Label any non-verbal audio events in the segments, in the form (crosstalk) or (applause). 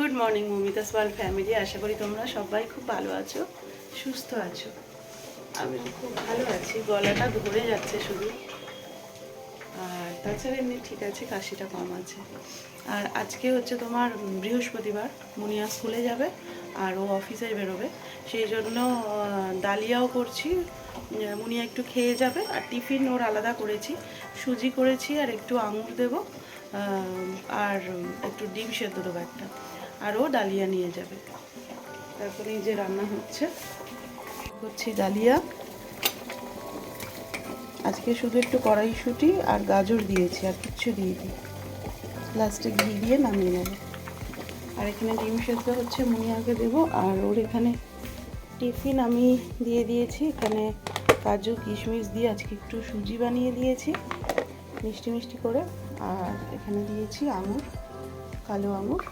Good morning Mamita small family আশা করি তোমরা সবাই খুব ভালো আছো, সুস্থ আছো। আমি খুব ভালো আছি, গলাটা ধরে যাচ্ছে শুধু। আর তাছাড়া এমনি ঠিক আছে, কাশিটা কম আছে। আর আজকে হচ্ছে তোমার বৃহস্পতিবার, মুনিয়া স্কুলে যাবে আর ও অফিসে বেরোবে। সেই জন্য ডালিয়াও করছি। মুনিয়া একটু খেয়ে যাবে আর টিফিন ওর আলাদা করেছি। সুজি করেছি আর একটু আঙুর দেবো। আর একটু ডিম সেদ্ধ দেবো একটা। আর ও ডালিয়া নিয়ে যাবে। তারপরে এই যে রান্না হচ্ছে। করছি ডালিয়া। আজকে শুধু একটু কড়াইশুঁটি আর গাজর দিয়েছি, আর কিচ্ছু দিয়ে দিই লাস্টে ঘি দিয়ে নামিয়ে নেব। আর এখানে ডিম সেদ্ধ হচ্ছে মুনিয়াকে দেবো। আর ওর এখানে টিফিন আমি দিয়ে দিয়েছি। এখানে কাজু, কিশমিশ দিয়ে আজকে একটু সুজি বানিয়ে দিয়েছি, মিষ্টি মিষ্টি করে। আর এখানে দিয়েছি আঙুর, কালো আঙুর।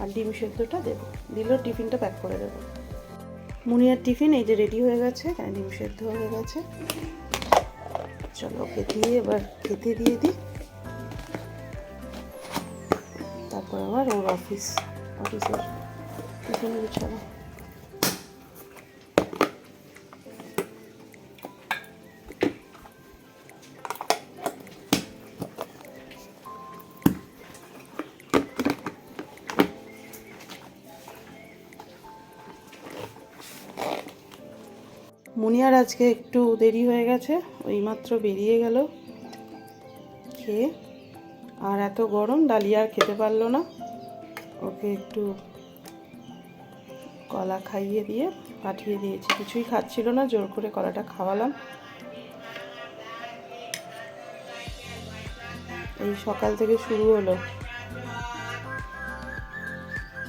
আর ডিম সেদ্ধটা দেবো। দিলেও টিফিনটা প্যাক করে দেবো। মুনিয়ার টিফিন এই যে রেডি হয়ে গেছে এখানে ডিম সেদ্ধ হয়ে গেছে। চলো ওকে দিয়ে এবার খেতে দিয়ে দিই। তারপর আবার ওর অফিস অফিসের টিফিন গুছাবো। মুনিয়ার আজকে একটু দেরি হয়ে গেছে ওই মাত্র বেরিয়ে গেল। খেয়ে। আর এত গরম, ডালিয়া আর খেতে পারল না। ওকে একটু কলা খাইয়ে দিয়ে পাঠিয়ে দিয়েছি। কিছুই খাচ্ছিল না, জোর করে কলাটা খাওয়ালাম। এই সকাল থেকে শুরু হলো।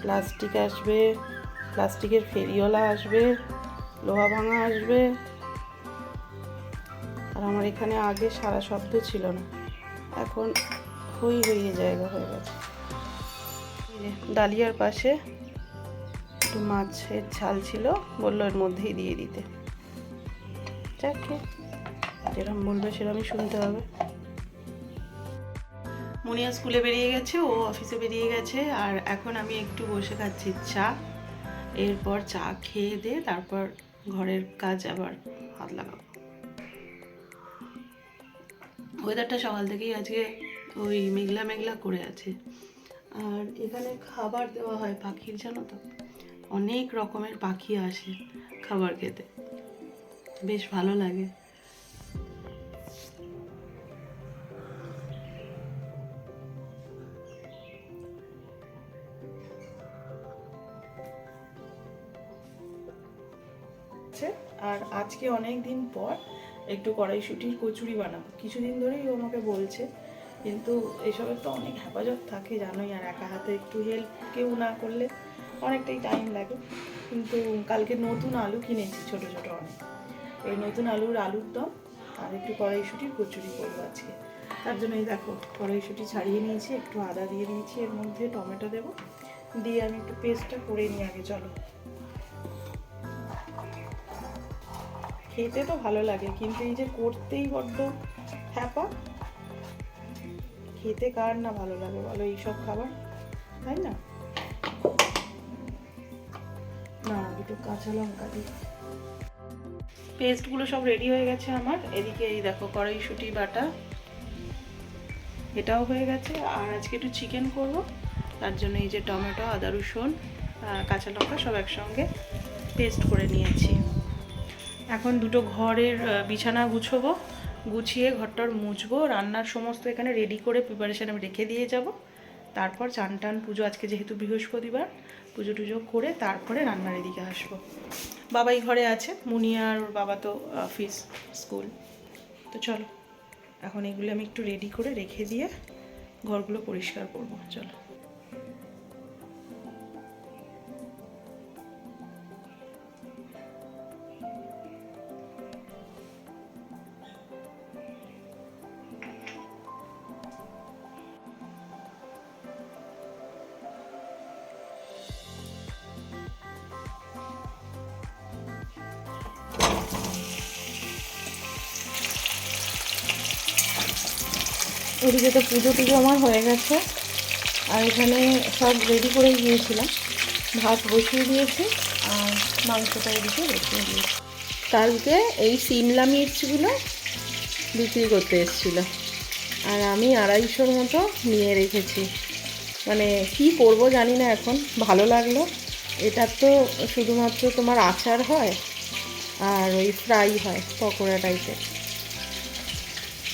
প্লাস্টিক আসবে, প্লাস্টিকের ফেরিওয়ালা আসবে। লোহা ভাঙা আসবে। আর আমার এখানে আগে সারা শব্দ ছিল না। এখন হই হইয়ে জায়গা হয়ে গেছে। ডালিয়ার পাশে একটু মাছের ঝাল ছিল, বলল এর মধ্যেই দিয়ে দিতে। যাকে যেরকম বলবে সেরকমই শুনতে হবে। মনিয়া স্কুলে বেরিয়ে গেছে, ও অফিসে বেরিয়ে গেছে, আর এখন আমি একটু বসে খাচ্ছি চা। এরপর চা খেয়ে দিয়ে তারপর ঘরের কাজ আবার হাত লাগাবো। ওয়েদারটা সকাল থেকেই আজকে ওই মেঘলা মেঘলা করে আছে। আর এখানে খাবার দেওয়া হয় পাখির, জানো তো? অনেক রকমের পাখি আসে খাবার খেতে। বেশ ভালো লাগে। আছে আর আজকে অনেক দিন পর একটু কড়াইশুটির কচুরি বানাবো। কিছুদিন ধরেই ও আমাকে বলছে, কিন্তু এসবের তো অনেক হেফাজত থাকে, জানোই, আর একা হাতে একটু হেল্প কেউ না করলে অনেকটাই টাইম লাগে। কিন্তু কালকে নতুন আলু কিনেছি, ছোট ছোট অনেক। এই নতুন আলুর আলুর দম আর একটু কড়াইশুটির কচুরি করব আজকে। তার জন্য এই দেখো, কড়াইশুটি ছাড়িয়ে নিয়েছি, একটু আদা দিয়ে দিয়েছি, এর মধ্যে টমেটো দেবো। দিয়ে আমি একটু পেস্টটা করে নিই আগে, চলো। খেতে তো ভালো লাগে, কিন্তু এই যে করতেই বড্ড হ্যাপা খেতে কার না ভালো লাগে বলো এইসব খাবার, তাই না? না দুটো কাঁচা লঙ্কা দিই। পেস্টগুলো সব রেডি হয়ে গেছে আমার, এদিকে এই দেখো কড়াইশুটি বাটা, এটাও হয়ে গেছে, আর আজকে একটু চিকেন করব, তার জন্য এই যে টমেটো, আদা রসুন কাঁচা লঙ্কা সব একসঙ্গে পেস্ট করে নিয়েছি। এখন দুটো ঘরের বিছানা গুছবো, গুছিয়ে ঘরটার মুছবো, রান্নার সমস্ত এখানে রেডি করে প্রিপারেশন আমি রেখে দিয়ে যাব। তারপর চান টান পুজো, আজকে যেহেতু বৃহস্পতিবার, পুজো টুজো করে তারপরে রান্নার এদিকে আসব। বাবাই ঘরে আছে মুনিয়ার ওর বাবা তো অফিস স্কুল তো চলো, এখন এগুলো আমি একটু রেডি করে রেখে দিয়ে ঘরগুলো পরিষ্কার করব, চলো। ওদিকে তো পুজো টুজো আমার হয়ে গেছে। আর এখানে সব রেডি করে গিয়েছিলাম ভাত বসিয়ে দিয়েছি আর মাংসটা এদিকে বসিয়ে দিয়েছি। কালকে এই সিমলা মির্চগুলো বিক্রি করতে এসেছিল। আর আমি আড়াইশোর মতো নিয়ে রেখেছি। মানে কি করব জানি না এখন, ভালো লাগল। এটা তো শুধুমাত্র তোমার আচার হয় আর ওই ফ্রাই হয়, পকোড়া টাইপের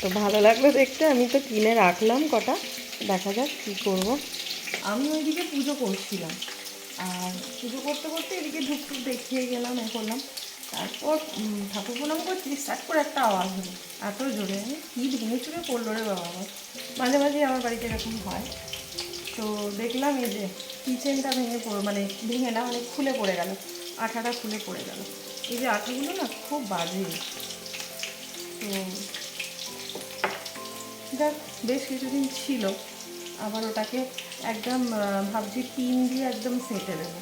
তো ভালো লাগল দেখতে। আমি তো কিনে রাখলাম কটা। দেখা যাক কী করব। আমি ওইদিকে পুজো করছিলাম। আর পুজো করতে করতে এদিকে ঢুকটুক দেখিয়ে গেলাম, এ করলাম। তারপর ঠাকুর প্রণাম করছি স্টার্ট করে একটা আওয়াজ হলো। এত জোরে। আমি, কী ভেঙে চুরে পড়ল রে বাবা মাঝে মাঝে আমার বাড়িতে এরকম হয়। তো দেখলাম এই যে কিচেনটা ভেঙে পড়ে মানে ভেঙে না মানে খুলে পড়ে গেল। আঠাটা খুলে পড়ে গেল। এই যে আঠাগুলো না খুব বাজে। তো যাক বেশ কিছুদিন ছিল। আবার ওটাকে একদম ভাবছি পিন দিয়ে একদম সেটে দেবো।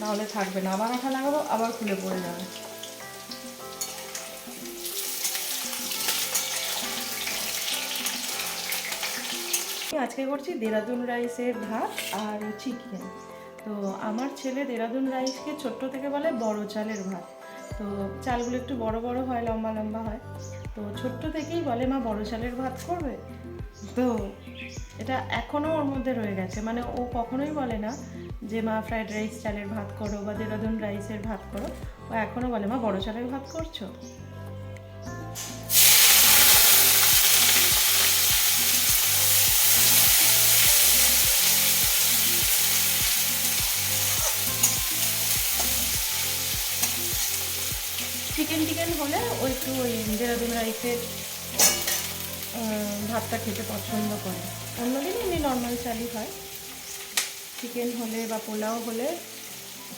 নাহলে থাকবে না। আবার আঠা লাগাবো, আবার খুলে পড়ে যাবে। আজকে করছি দেরাদুন রাইসের ভাত আর চিকেন তো আমার ছেলে দেরাদুন রাইসকে ছোট্ট থেকে বলে বড় চালের ভাত। তো চালগুলো একটু বড় বড় হয়, লম্বা লম্বা হয়। তো ছোট্ট থেকেই বলে, মা, বড় চালের ভাত করবে? তো এটা এখনও ওর মধ্যে রয়ে গেছে। মানে ও কখনোই বলে না যে, মা ফ্রাইড রাইস চালের ভাত করো বা দেরাদুন রাইসের ভাত করো। ও এখনও বলে, মা, বড় চালের ভাত করছ? চিকেন টিকেন হলে ও একটু ওই দেরাদুন রাইসের ভাতটা খেতে পছন্দ করে। অন্যদিন এমনি নর্মাল চালই হয়। চিকেন হলে বা পোলাও হলে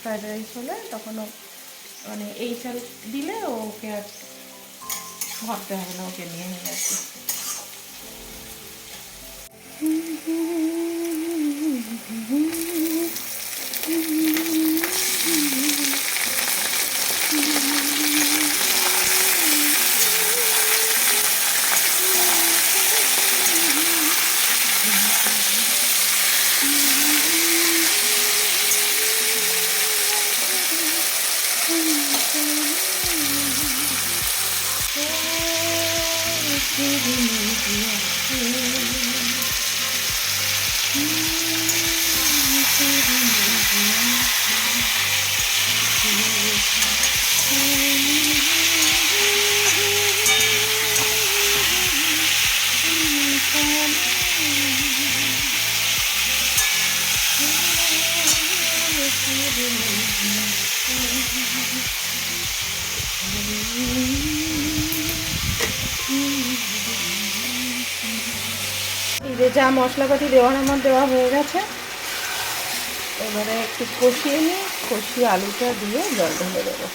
ফ্রাইড রাইস হলে তখন ও মানে এই চাল দিলে ওকে আর ভাবতে হবে না, ওকে নিয়ে নিয়ে আসি। এই (laughs) যে যা মশলাপাতি দেওয়ার আমার দেওয়া হয়ে গেছে। এবারে একটু কষিয়ে নিই, কষিয়ে আলুটা দিয়ে জল ঢেলে দেবো।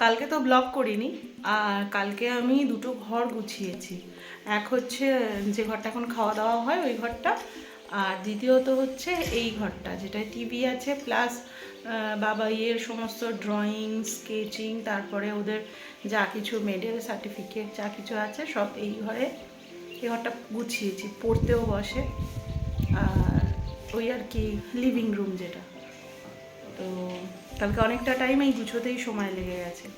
কালকে তো ব্লগ করিনি, আর কালকে আমি দুটো ঘর গুছিয়েছি। এক হচ্ছে যে ঘরটা এখন খাওয়া দাওয়া হয় ওই ঘরটা, আর দ্বিতীয়ত হচ্ছে এই ঘরটা যেটা টিভি আছে প্লাস বাবা ইয়ের সমস্ত ড্রয়িং স্কেচিং তারপরে ওদের যা কিছু মেডেল সার্টিফিকেট যা কিছু আছে সব এই ঘরে এই ঘরটা গুছিয়েছি। পড়তেও বসে। আর ওই আর কি লিভিং রুম যেটা। তো কালকে অনেকটা টাইম এই গুছোতেই সময় লেগে গেছে।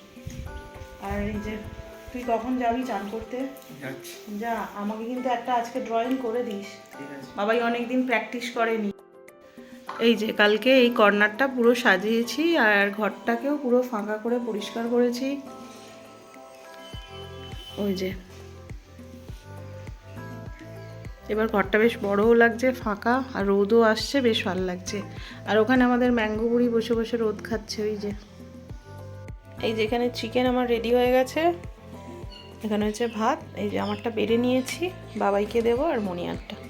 আর এই যে তুই কখন যাবি চান করতে? যা আমাকে কিন্তু একটা আজকে ড্রয়িং করে দিস। বাবাই অনেকদিন প্র্যাকটিস করেনি। এই যে কালকে এই কর্নারটা পুরো সাজিয়েছি আর ঘরটাকেও পুরো ফাঁকা করে পরিষ্কার করেছি। ওই যে। এবার ঘরটা বেশ বড়ও লাগছে, ফাঁকা, আর রোদও আসছে, বেশ ভালো লাগছে। আর ওখানে আমাদের ম্যাঙ্গো বুড়ি বসে বসে রোদ খাচ্ছে, ওই যে। এই যে এখানে চিকেন আমার রেডি হয়ে গেছে। এখানে হচ্ছে ভাত, এই যে আমারটা বেড়ে নিয়েছি, বাবাইকে দেবো আর মনিয়ারটা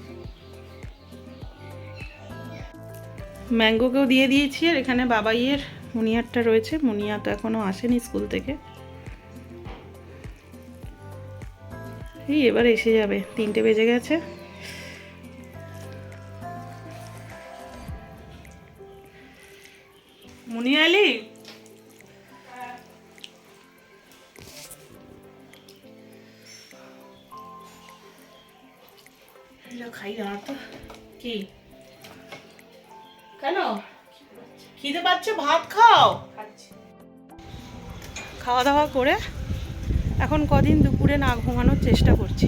ম্যাঙ্গোকেও দিয়ে দিয়েছি আর এখানে বাবাইয়ের মুনিয়ারটা রয়েছে। মুনিয়া তো এখনও আসেনি স্কুল থেকে। এই এবার এসে যাবে। তিনটে বেজে গেছে। মুনিয়ালি খাই না তো। কি? কেন? খিদে পাচ্ছে ভাত খাও। খাওয়া দাওয়া করে এখন কদিন দুপুরে না ঘুমানোর চেষ্টা করছি।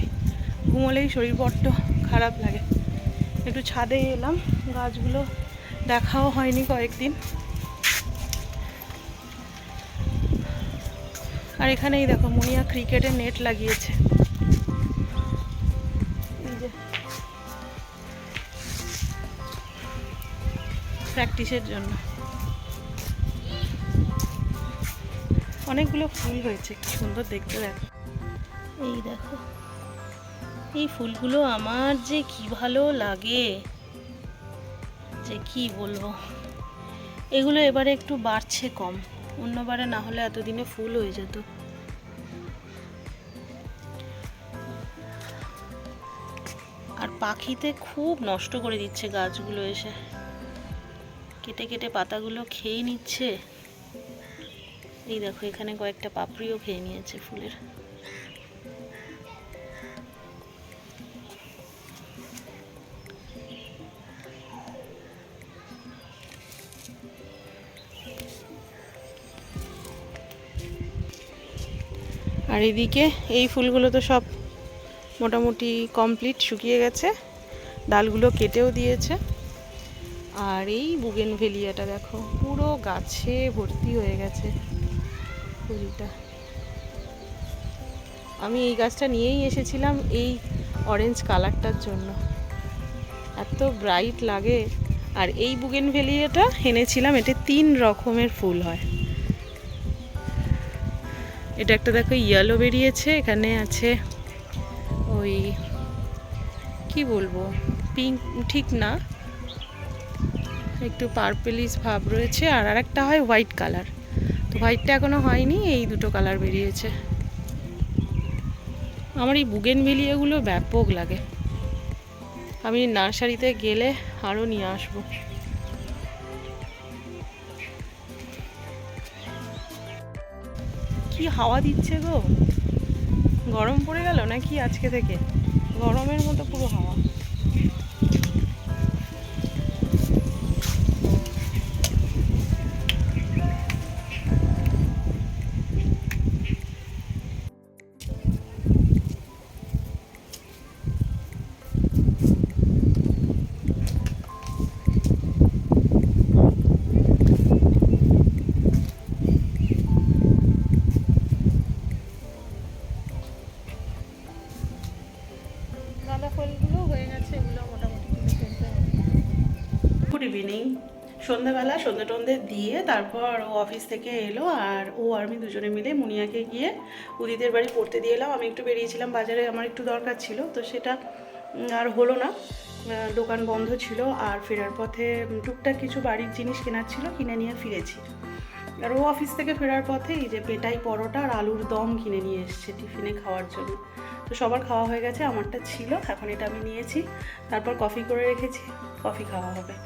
ঘুমোলেই শরীর বড্ড খারাপ লাগে। একটু ছাদে এলাম গাছগুলো দেখাও হয়নি কয়েকদিন। আর এখানেই দেখো মুনিয়া ক্রিকেটে নেট লাগিয়েছে। প্র্যাকটিসের জন্য। অনেকগুলো ফুল হয়েছে, কি সুন্দর দেখতে দেখো। এই দেখো, এই ফুলগুলো আমার যে কি ভালো লাগে, যে কি বলব। এগুলো এবারে একটু বাড়ছে কম, অন্যবারে না হলে এতদিনে ফুল হয়ে যেত। আর পাখিতে খুব নষ্ট করে দিচ্ছে গাছগুলো এসে। কেটে কেটে পাতাগুলো খেয়ে নিচ্ছে। এই দেখো, এখানে কয়েকটা পাপড়িও খেয়ে নিয়েছে ফুলের। আর এদিকে এই ফুলগুলো তো সব মোটামুটি কমপ্লিট শুকিয়ে গেছে। ডালগুলো কেটেও দিয়েছে। আর এই বুগেন ভেলিয়াটা দেখো, পুরো গাছে ভর্তি হয়ে গেছে ফুলটা। আমি এই গাছটা নিয়েই এসেছিলাম এই অরেঞ্জ কালারটার জন্য। এত ব্রাইট লাগে। আর এই বুগেন ভেলিয়াটা এনেছিলাম, এতে তিন রকমের ফুল হয়। এটা একটা দেখো ইয়েলো বেরিয়েছে, এখানে আছে ওই, কি বলব পিঙ্ক ঠিক না। একটু পার্পেলিশ ভাব রয়েছে আর আরেকটা হয় হোয়াইট কালার তো হোয়াইটটা এখনও হয়নি, এই দুটো কালার বেরিয়েছে। আমার এই বুগেন ভেলিয়াগুলো ব্যাপক লাগে। আমি নার্সারিতে গেলে আরও নিয়ে আসব। কি হাওয়া দিচ্ছে গো? গরম পড়ে গেল নাকি আজকে থেকে? গরমের মতো পুরো হাওয়া। ইভিনিং সন্ধ্যাবেলা সন্ধ্যে টন্ধে দিয়ে তারপর ও অফিস থেকে এলো আর ও আর আমি দুজনে মিলে মুনিয়াকে গিয়ে উদিতের বাড়ি পড়তে দিয়ে এলাম। আমি একটু বেরিয়েছিলাম, বাজারে আমার একটু দরকার ছিল, তো সেটা আর হলো না। দোকান বন্ধ ছিল আর ফেরার পথে টুকটাক কিছু বাড়ির জিনিস কেনার ছিল, কিনে নিয়ে ফিরেছি। আর ও অফিস থেকে ফেরার পথে এই যে পেটাই পরোটা আর আলুর দম কিনে নিয়ে এসছে টিফিনে খাওয়ার জন্য। তো সবার খাওয়া হয়ে গেছে, আমারটা ছিল, এখন এটা আমি নিয়েছি। তারপর কফি করে রেখেছি কফি খাওয়া হবে।